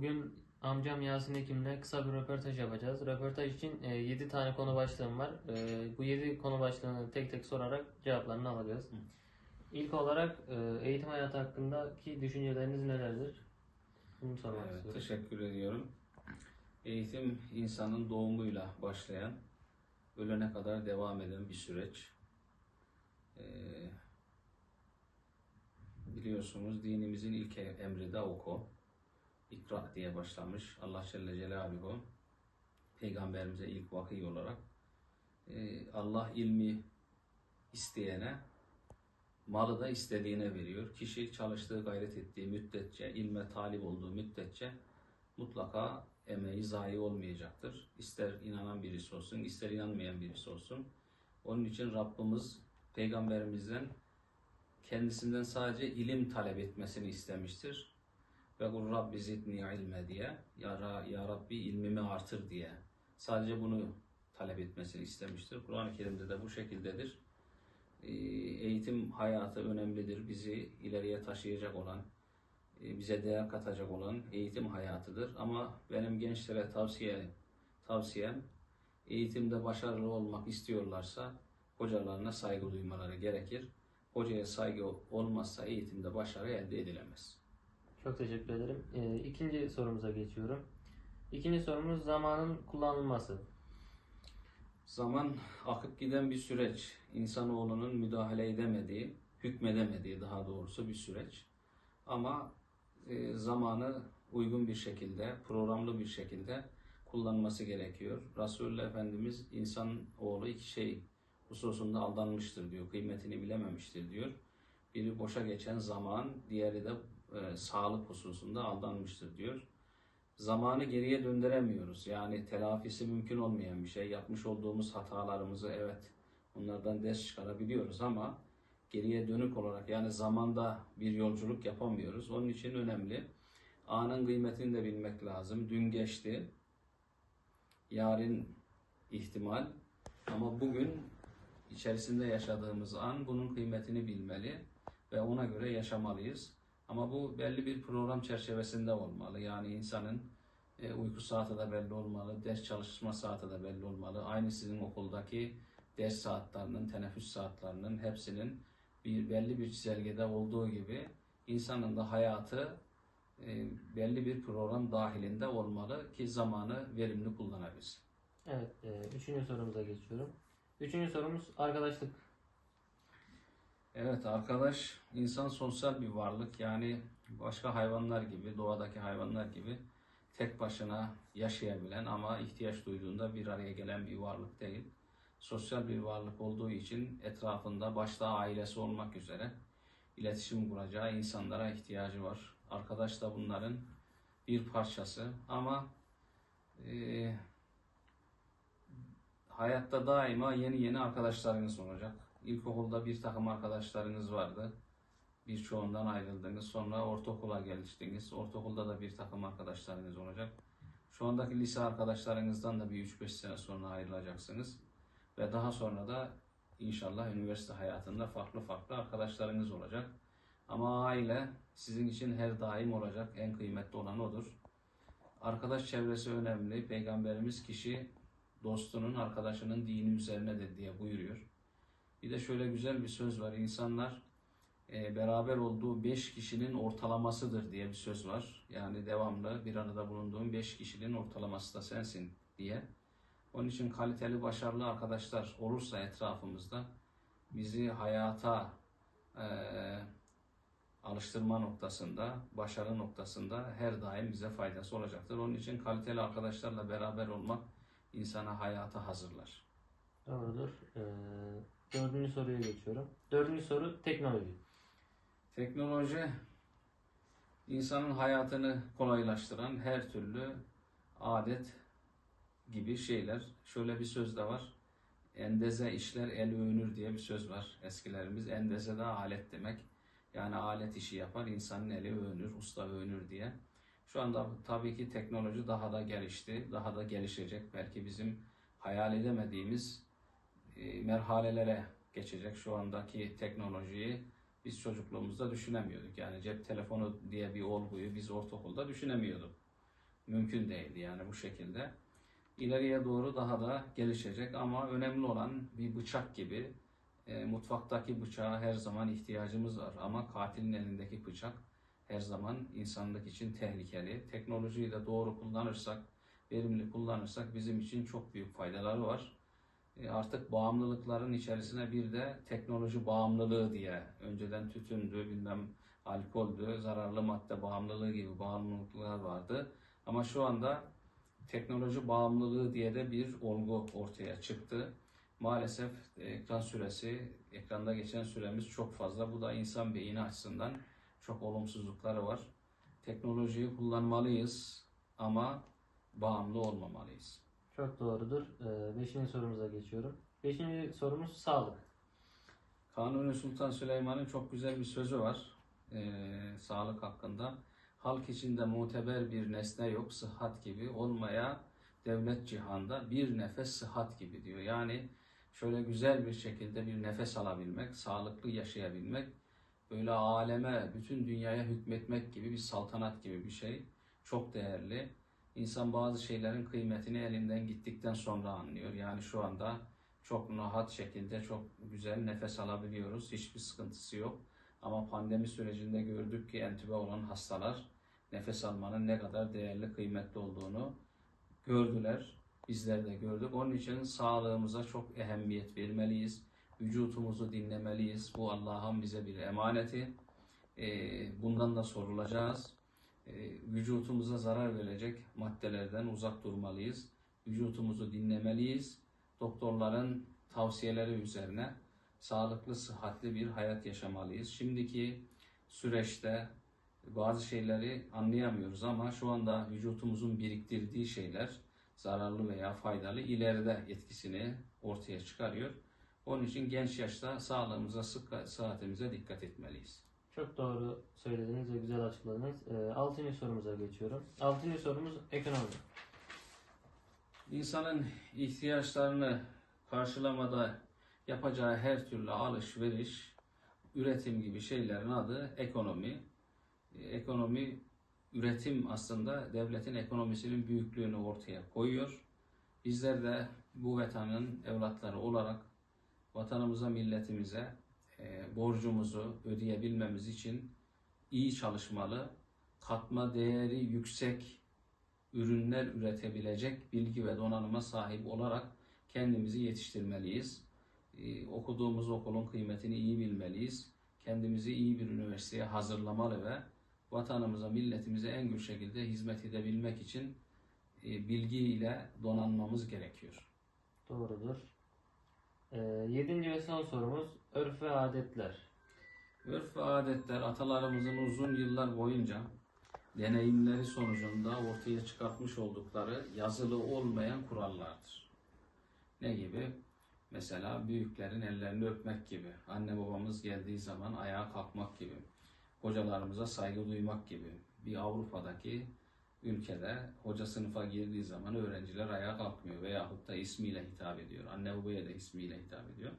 bugün amcam Yasin Ekim'le kısa bir röportaj yapacağız. Röportaj için 7 tane konu başlığım var. E, bu 7 konu başlığını tek tek sorarak cevaplarını alacağız. İlk olarak e, eğitim hayatı hakkındaki düşünceleriniz nelerdir? Bunu sormak Evet, istiyorum. teşekkür ediyorum. Eğitim insanın doğumuyla başlayan, ölene kadar devam eden bir süreç. Ee, biliyorsunuz dinimizin ilk emri de oku. İkra diye başlamış. Allah Celle Celaluhu Peygamberimize ilk vahiy olarak e, Allah ilmi isteyene malı da istediğine veriyor. Kişi çalıştığı, gayret ettiği müddetçe, ilme talip olduğu müddetçe mutlaka emeği zayi olmayacaktır. İster inanan birisi olsun, ister inanmayan birisi olsun. Onun için Rabbimiz Peygamberimizden kendisinden sadece ilim talep etmesini istemiştir. Ve kul Rabbi zidni ilme diye, ya, ya Rabbi ilmimi artır diye. Sadece bunu talep etmesini istemiştir. Kur'an-ı Kerim'de de bu şekildedir. Ee, Eğitim hayatı önemlidir. Bizi ileriye taşıyacak olan, e, bize değer katacak olan eğitim hayatıdır. Ama benim gençlere tavsiye tavsiyem eğitimde başarılı olmak istiyorlarsa hocalarına saygı duymaları gerekir. Hocaya saygı olmazsa eğitimde başarı elde edilemez. Çok teşekkür ederim. E, ikinci sorumuza geçiyorum. İkinci sorumuz zamanın kullanılması. Zaman akıp giden bir süreç. İnsanoğlunun müdahale edemediği, hükmedemediği daha doğrusu bir süreç. Ama e, zamanı uygun bir şekilde, programlı bir şekilde kullanması gerekiyor. Resulullah Efendimiz insanoğlu iki şey hususunda aldanmıştır diyor, kıymetini bilememiştir diyor. Biri boşa geçen zaman, diğeri de e, sağlık hususunda aldanmıştır diyor. Zamanı geriye döndüremiyoruz. Yani telafisi mümkün olmayan bir şey. Yapmış olduğumuz hatalarımızı evet onlardan ders çıkarabiliyoruz ama geriye dönük olarak yani zamanda bir yolculuk yapamıyoruz. Onun için önemli. Anın kıymetini de bilmek lazım. Dün geçti. Yarın ihtimal. Ama bugün içerisinde yaşadığımız an bunun kıymetini bilmeli ve ona göre yaşamalıyız. Ama bu belli bir program çerçevesinde olmalı. Yani insanın e, uyku saati de belli olmalı, ders çalışma saati de belli olmalı. Aynı sizin okuldaki ders saatlerinin, teneffüs saatlerinin hepsinin bir belli bir çizelgede olduğu gibi insanın da hayatı e, belli bir program dahilinde olmalı ki zamanı verimli kullanabilsin. Evet, e, üçüncü sorumuza geçiyorum. Üçüncü sorumuz arkadaşlık. Evet arkadaş insan sosyal bir varlık yani başka hayvanlar gibi doğadaki hayvanlar gibi tek başına yaşayabilen ama ihtiyaç duyduğunda bir araya gelen bir varlık değil. Sosyal bir varlık olduğu için etrafında başta ailesi olmak üzere iletişim kuracağı insanlara ihtiyacı var. Arkadaş da bunların bir parçası ama e, hayatta daima yeni yeni arkadaşlarınız olacak. İlkokulda bir takım arkadaşlarınız vardı. Birçoğundan ayrıldınız. Sonra ortaokula geliştiniz. Ortaokulda da bir takım arkadaşlarınız olacak. Şu andaki lise arkadaşlarınızdan da bir 3-5 sene sonra ayrılacaksınız. Ve daha sonra da inşallah üniversite hayatında farklı farklı arkadaşlarınız olacak. Ama aile sizin için her daim olacak. En kıymetli olan odur. Arkadaş çevresi önemli. Peygamberimiz kişi dostunun, arkadaşının dini üzerinedir diye buyuruyor. Bir de şöyle güzel bir söz var. İnsanlar e, beraber olduğu beş kişinin ortalamasıdır diye bir söz var. Yani devamlı bir arada bulunduğun beş kişinin ortalaması da sensin diye. Onun için kaliteli, başarılı arkadaşlar olursa etrafımızda bizi hayata e, alıştırma noktasında, başarı noktasında her daim bize faydası olacaktır. Onun için kaliteli arkadaşlarla beraber olmak insana hayata hazırlar. Doğrudur. E, dördüncü soruya geçiyorum. Dördüncü soru teknoloji. Teknoloji insanın hayatını kolaylaştıran her türlü adet gibi şeyler. Şöyle bir söz de var. Endeze işler el övünür diye bir söz var eskilerimiz. Endeze de alet demek. Yani alet işi yapar, insanın eli övünür, usta övünür diye. Şu anda tabii ki teknoloji daha da gelişti, daha da gelişecek. Belki bizim hayal edemediğimiz merhalelere geçecek şu andaki teknolojiyi biz çocukluğumuzda düşünemiyorduk. Yani cep telefonu diye bir olguyu biz ortaokulda düşünemiyorduk. mümkün değildi yani bu şekilde. İleriye doğru daha da gelişecek ama önemli olan bir bıçak gibi e, mutfaktaki bıçağa her zaman ihtiyacımız var ama katilin elindeki bıçak her zaman insanlık için tehlikeli. Teknolojiyi de doğru kullanırsak, verimli kullanırsak bizim için çok büyük faydaları var. E, artık bağımlılıkların içerisine bir de teknoloji bağımlılığı diye önceden tütündü, bilmem alkoldü, zararlı madde bağımlılığı gibi bağımlılıklar vardı. Ama şu anda teknoloji bağımlılığı diye de bir olgu ortaya çıktı. Maalesef ekran süresi, ekranda geçen süremiz çok fazla. Bu da insan beyni açısından çok olumsuzlukları var. Teknolojiyi kullanmalıyız ama bağımlı olmamalıyız. Çok doğrudur. Ee, beşinci sorumuza geçiyorum. Beşinci sorumuz sağlık. Kanuni Sultan Süleyman'ın çok güzel bir sözü var eee, sağlık hakkında. Halk içinde muteber bir nesne yok, sıhhat gibi olmaya devlet cihanda bir nefes sıhhat gibi diyor. Yani şöyle güzel bir şekilde bir nefes alabilmek, sağlıklı yaşayabilmek, böyle aleme, bütün dünyaya hükmetmek gibi bir saltanat gibi bir şey. Çok değerli. İnsan bazı şeylerin kıymetini elinden gittikten sonra anlıyor. Yani şu anda çok rahat şekilde çok güzel nefes alabiliyoruz. Hiçbir sıkıntısı yok. Ama pandemi sürecinde gördük ki entübe olan hastalar nefes almanın ne kadar değerli, kıymetli olduğunu gördüler. Bizler de gördük. Onun için sağlığımıza çok ehemmiyet vermeliyiz. Vücutumuzu dinlemeliyiz. Bu Allah'ın bize bir emaneti. Ee, Bundan da sorulacağız. Ee, Vücutumuza zarar verecek maddelerden uzak durmalıyız. Vücutumuzu dinlemeliyiz. Doktorların tavsiyeleri üzerine sağlıklı, sıhhatli bir hayat yaşamalıyız. Şimdiki süreçte bazı şeyleri anlayamıyoruz ama şu anda vücutumuzun biriktirdiği şeyler zararlı veya faydalı ileride etkisini ortaya çıkarıyor. Onun için genç yaşta sağlığımıza, sıhhatimize dikkat etmeliyiz. Çok doğru söylediniz ve güzel açıkladınız. Ee, altıncı sorumuza geçiyorum. Altıncı sorumuz ekonomi. İnsanın ihtiyaçlarını karşılamada yapacağı her türlü alışveriş, üretim gibi şeylerin adı ekonomi. E, Ekonomi, üretim aslında devletin ekonomisinin büyüklüğünü ortaya koyuyor. Bizler de bu vatanın evlatları olarak vatanımıza, milletimize e, borcumuzu ödeyebilmemiz için iyi çalışmalı, katma değeri yüksek ürünler üretebilecek bilgi ve donanıma sahip olarak kendimizi yetiştirmeliyiz. Ee, okuduğumuz okulun kıymetini iyi bilmeliyiz. Kendimizi iyi bir üniversiteye hazırlamalı ve vatanımıza, milletimize en güçlü şekilde hizmet edebilmek için e, bilgiyle donanmamız gerekiyor. Doğrudur. Ee, yedinci ve son sorumuz örf ve adetler. Örf ve adetler atalarımızın uzun yıllar boyunca deneyimleri sonucunda ortaya çıkartmış oldukları yazılı olmayan kurallardır. Ne gibi? Mesela büyüklerin ellerini öpmek gibi, anne babamız geldiği zaman ayağa kalkmak gibi, hocalarımıza saygı duymak gibi. Bir Avrupa'daki ülkede hoca sınıfa girdiği zaman öğrenciler ayağa kalkmıyor veyahut da ismiyle hitap ediyor. Anne babaya da ismiyle hitap ediyor.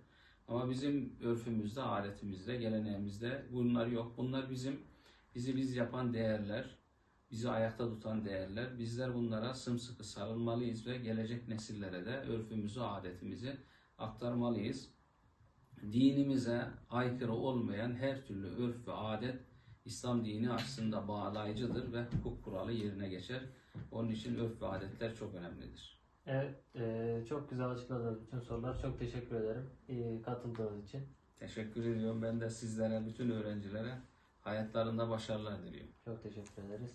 Ama bizim örfümüzde, adetimizde, geleneğimizde bunlar yok. Bunlar bizim bizi biz yapan değerler, bizi ayakta tutan değerler. Bizler bunlara sımsıkı sarılmalıyız ve gelecek nesillere de örfümüzü, adetimizi aktarmalıyız. Dinimize aykırı olmayan her türlü örf ve adet İslam dini açısında bağlayıcıdır ve hukuk kuralı yerine geçer. Onun için örf ve adetler çok önemlidir. Evet, e, çok güzel açıkladınız bütün sorular. Çok teşekkür ederim e, katıldığınız için. Teşekkür ediyorum. Ben de sizlere, bütün öğrencilere hayatlarında başarılar diliyorum. Çok teşekkür ederiz.